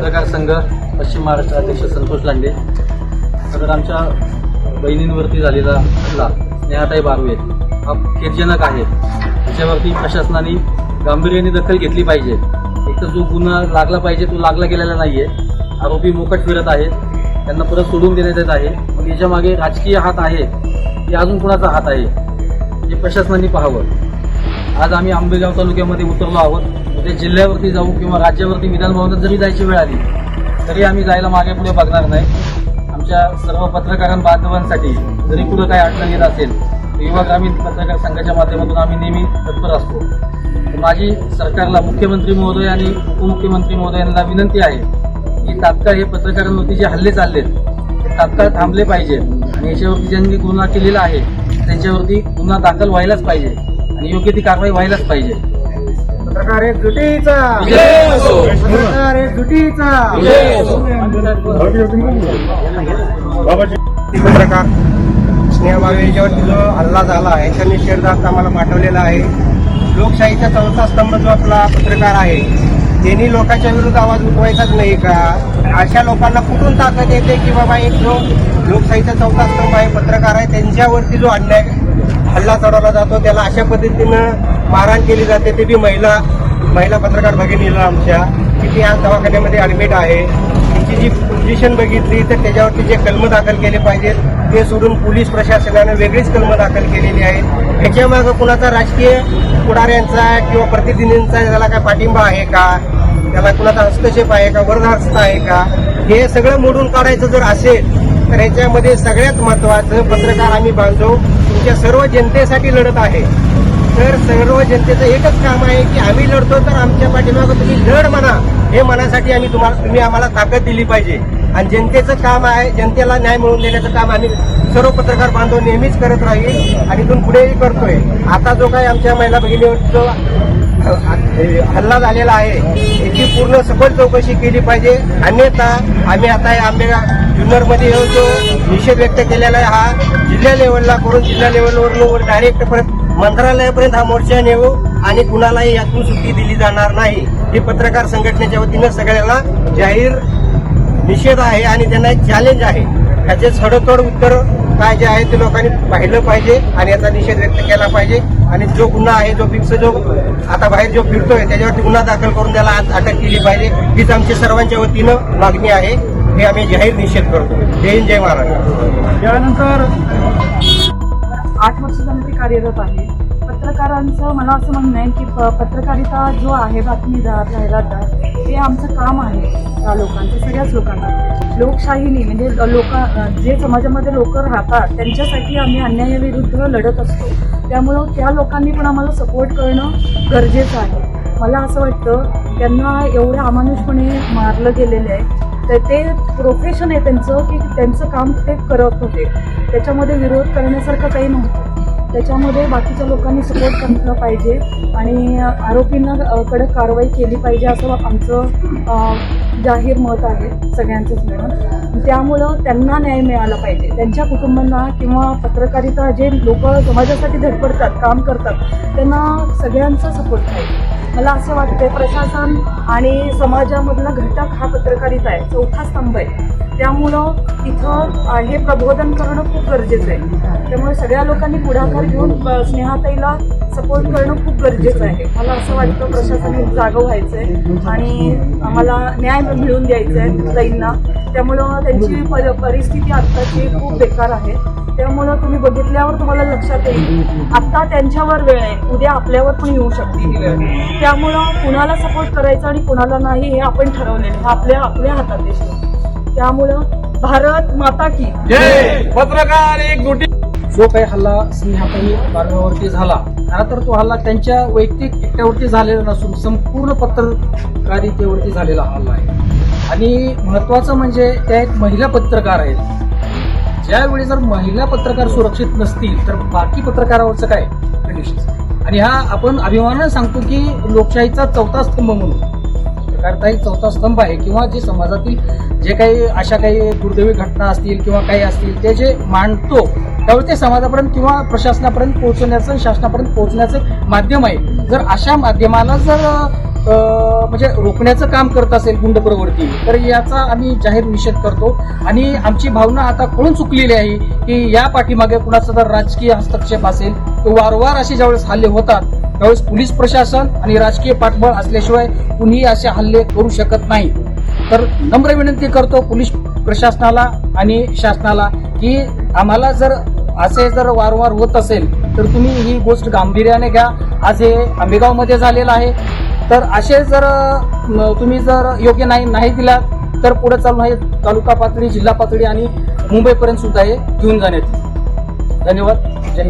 पत्रकार संघ पश्चिम महाराष्ट्र अध्यक्ष संतोष लांडे. तर आमच्या बहिणींवरती झालेला हल्ला स्नेहाताई बारवे हा खेदजनक आहे. त्याच्यावरती प्रशासनाने गांभीर्याने दखल घेतली पाहिजे. एक तर जो गुन्हा लागला पाहिजे तो लागला गेलेला नाही आहे आरोपी मोकट फिरत आहेत त्यांना परत सोडून देण्यात येत आहे. मग याच्यामागे राजकीय हात आहे. की अजून कुणाचा हात आहे? हे प्रशासनाने पाहावं. आज आम्ही आंबेगाव तालुक्यामध्ये उतरलो आहोत. उद्या जिल्ह्यावरती जाऊ किंवा राज्यावरती विधानभवनात जरी जायची वेळ आली तरी आम्ही जायला मागे पुढे बघणार नाही. आमच्या सर्व पत्रकार बांधवांसाठी जरी कुठं काही अडचण येत असेल तर युवा ग्रामीण पत्रकार संघाच्या माध्यमातून आम्ही नेहमी तत्पर असतो. माझी सरकारला मुख्यमंत्री महोदय आणि उपमुख्यमंत्री महोदयांना विनंती आहे की तात्काळ हे पत्रकारांवरती जे हल्ले चाललेत ते तात्काळ थांबले पाहिजे. आणि याच्यावरती ज्यांनी गुन्हा केलेला आहे त्यांच्यावरती गुन्हा दाखल व्हायलाच पाहिजे. आणि योग्य ती कारवाई व्हायलाच पाहिजे. पत्रकार एक जुटीचा. विजय असो. पत्रकार एक जुटीचा. पत्रकार स्नेहा बाबे याच्यावरती जो हल्ला झाला आहे याचा निषेधार्थ आम्हाला पाठवलेला आहे. लोकशाहीचा चौथा स्तंभ जो आपला पत्रकार आहे त्यांनी लोकांच्या विरुद्ध आवाज उठवायचाच नाही का? अशा लोकांना कुठून ताकद येते की बाबा एक जो लोकशाहीचा चौथा स्तंभ आहे पत्रकार आहे त्यांच्यावरती जो अन्याय हल्ला चढवला जातो. त्याला अशा पद्धतीनं मारहाण केली जाते. ते बी महिला महिला पत्रकार भगिनीला आमच्या की ती आज दवाखान्यामध्ये ऍडमिट आहे. तिची जी पोझिशन बघितली तर त्याच्यावरती जे कलम दाखल केले पाहिजेत ते सोडून पोलीस प्रशासनानं वेगळीच कलम दाखल केलेली आहेत ह्याच्यामागं कुणाचा राजकीय पुढाऱ्यांचा किंवा प्रतिनिधींचा त्याला काय पाठिंबा आहे का? त्याला कुणाचा हस्तक्षेप आहे का? वरदहस्त आहे का? हे सगळं मोडून काढायचं जर असेल तर याच्यामध्ये सगळ्यात महत्वाचं पत्रकार आम्ही बांधव तुमच्या सर्व जनतेसाठी लढत आहे तर सर्व जनतेचं एकच काम आहे की आम्ही लढतो तर आमच्या पाठीमागं तुम्ही लढ म्हणा हे मनासाठी आम्ही तुम्हाला तुम्ही आम्हाला ताकद दिली पाहिजे. आणि जनतेचं काम आहे जनतेला न्याय मिळवून देण्याचं काम आम्ही सर्व पत्रकार बांधव नेहमीच करत राहील आणि इथून पुढेही करतोय. आता जो काही आमच्या महिला भगिनीवर जो हल्ला झालेला आहे याची पूर्ण सखोल चौकशी केली पाहिजे. अन्यथा आम्ही आता या आंबेगा जुन्नरमध्ये जो निषेध व्यक्त केलेला आहे हा जिल्हा लेवलला करून जिल्हा लेवलवरून डायरेक्ट परत मंत्रालयापर्यंत हा मोर्चा नेऊ आणि कुणालाही यातून सुट्टी दिली जाणार नाही. हे पत्रकार संघटनेच्या वतीनं सगळ्याला जाहीर निषेध आहे आणि त्यांना एक चॅलेंज आहे. त्याचे सडतोड उत्तर काय जे आहे ते लोकांनी पाहिलं पाहिजे आणि याचा निषेध व्यक्त केला पाहिजे. आणि जो गुन्हा आहे जो फिक्स जो आता बाहेर जो फिरतोय त्याच्यावरती गुन्हा दाखल करून त्याला आज अटक केली पाहिजे. हीच आमची सर्वांच्या वतीनं मागणी आहे. हे आम्ही जाहीर निषेध करतो. जय हिंद जय महाराष्ट्र. त्यानंतर आठ वर्षानंतर कार्यरत आहे. पत्रकारांचं मला असं म्हणणं आहे की प पत्रकारिता जो आहे बातमीदार जाहिरातदार हे आमचं काम आहे त्या लोकांचं सगळ्याच लोकांना. लोकशाहीने म्हणजे लोक जे समाजामध्ये लोक राहतात त्यांच्यासाठी आम्ही अन्यायाविरुद्ध लढत असतो. त्यामुळं त्या लोकांनी पण आम्हाला सपोर्ट करणं गरजेचं आहे. मला असं वाटतं त्यांना एवढ्या अमानुषपणे मारलं गेलेलं आहे तर ते प्रोफेशन आहे त्यांचं की त्यांचं काम ते करत होते. त्याच्यामध्ये विरोध करण्यासारखं काही नव्हतं. त्याच्यामध्ये बाकीच्या लोकांनी सपोर्ट करायला पाहिजे आणि आरोपींना कडक कारवाई केली पाहिजे असं आमचं जाहीर मत आहे सगळ्यांचंच मिळून त्यामुळं त्यांना न्याय मिळाला पाहिजे. त्यांच्या कुटुंबांना किंवा पत्रकारिता जे लोक समाजासाठी धडपडतात काम करतात त्यांना सगळ्यांचा सपोर्ट पाहिजे. मला असं वाटतं प्रशासन आणि समाजामधला घटक हा पत्रकारिता आहे चौथा स्तंभ आहे. त्यामुळं इथं हे प्रबोधन करणं खूप गरजेचं आहे. त्यामुळे सगळ्या लोकांनी पुढाकार घेऊन स्नेहाताईला सपोर्ट करणं खूप गरजेचं आहे. मला असं वाटतं प्रशासनाने जागं व्हायचं आहे आणि आम्हाला न्याय मिळवून द्यायचा आहे ताईंना त्यामुळं त्यांची परिस्थिती आत्ताची खूप बेकार आहे. त्यामुळं तुम्ही बघितल्यावर तुम्हाला लक्षात येईल आत्ता त्यांच्यावर वेळ आहे. उद्या आपल्यावर पण येऊ शकते ही वेळ. त्यामुळं कुणाला सपोर्ट करायचा आणि कुणाला नाही हे आपण ठरवलेलं हे आपल्या आपल्या हातात आहे. त्यामुळं भारत माता की पत्रकार एक जो काही हल्ला स्नेहाताई मार्गावरती झाला खरा तर तो हल्ला त्यांच्या वैयक्तिक एकट्यावरती झालेला नसून संपूर्ण पत्रकारितेवरती झालेला हल्ला आहे. आणि महत्वाचं म्हणजे त्या एक महिला पत्रकार आहेत. ज्यावेळी जर महिला पत्रकार सुरक्षित नसतील तर बाकी पत्रकारावरचं काय? कंडिशन आणि हा आपण अभिमानानं सांगतो की लोकशाहीचा चौथा स्तंभ म्हणून पत्रकारिता एक चौथा स्तंभ आहे किंवा जे समाजातील जे काही अशा काही दुर्दैवी घटना असतील किंवा काही असतील ते जे मांडतो त्यावेळी ते समाजापर्यंत किंवा प्रशासनापर्यंत पोहोचवण्याचं शासनापर्यंत पोहोचण्याचं माध्यम आहे. जर अशा माध्यमाला जर म्हणजे रोखण्याचं काम करत असेल गुंड प्रवृत्ती तर याचा आम्ही जाहीर निषेध करतो. आणि आमची भावना आता कळून चुकलेली आहे की या पाठीमागे कुणाचा जर राजकीय हस्तक्षेप असेल तर वारंवार असे ज्यावेळेस हल्ले होतात त्यावेळेस पोलीस प्रशासन आणि राजकीय पाठबळ असल्याशिवाय कुणीही असे हल्ले करू शकत नाही. तर नम्र विनंती करतो पोलीस प्रशासनाला आणि शासनाला की आम्हाला जर असे जर वारंवार होत असेल तर तुम्ही ही गोष्ट गांभीर्याने घ्या. आज हे आंबेगावमध्ये झालेलं आहे. तर असे जर तुम्ही जर योग्य नाही नाही दिलात तर पुढे चालून हे तालुका पातळी जिल्हा पातळी आणि मुंबईपर्यंत सुद्धा हे घेऊन जाण्यात धन्यवाद. जय